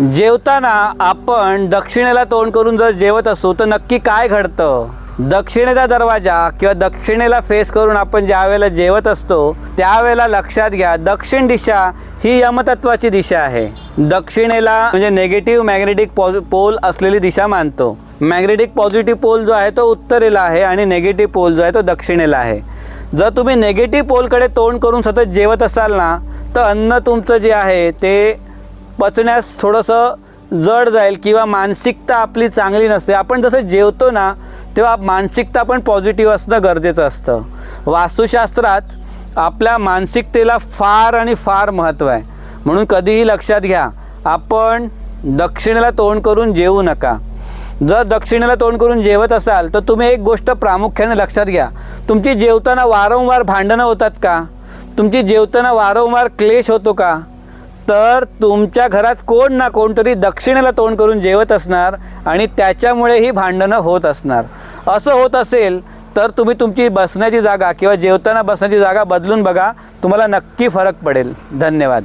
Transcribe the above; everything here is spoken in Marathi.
जेवताना आपण दक्षिणेला तोंड करून जर जेवत असू तर नक्की काय घडतं? दक्षिणेचा दरवाजा किंवा दक्षिणेला फेस करून आपण ज्या वेळेला जेवत असतो त्यावेळेला लक्षात घ्या दक्षिण दिशा ही यमतत्वाची दिशा आहे. दक्षिणेला म्हणजे नेगेटिव्ह मॅग्नेटिक पोल असलेली दिशा मानतो. मॅग्नेटिक पॉझिटिव्ह पोल जो आहे तो उत्तरेला आहे आणि नेगेटिव्ह पोल जो आहे तो दक्षिणेला आहे. जर तुम्ही नेगेटिव्ह पोलकडे तोंड करून सतत जेवत असाल ना तर अन्न तुमचं जे आहे ते पचण्यास थोडंसं जड जाईल किंवा मानसिकता आपली चांगली नसते. आपण जसं जेवतो ना तेव्हा मानसिकता पण पॉझिटिव्ह असणं गरजेचं असतं. वास्तुशास्त्रात आपल्या मानसिकतेला फार आणि फार महत्त्व आहे. म्हणून कधीही लक्षात घ्या आपण दक्षिणेला तोंड करून जेवू नका. जर दक्षिणेला तोंड करून जेवत असाल तर तुम्ही एक गोष्ट प्रामुख्याने लक्षात घ्या. तुमची जेवताना वारंवार भांडणं होतात का? तुमची जेवताना वारंवार क्लेश होतो का? तर तुमच्या घरात कोण ना कोणतरी दक्षिणेला तोंड करून जेवत असणार आणि त्याच्यामुळे ही भांडणं होत असणार. असं होत असेल तर तुम्ही तुमची बसण्याची जागा किंवा जेवताना बसण्याची जागा बदलून बघा. तुम्हाला नक्की फरक पडेल. धन्यवाद.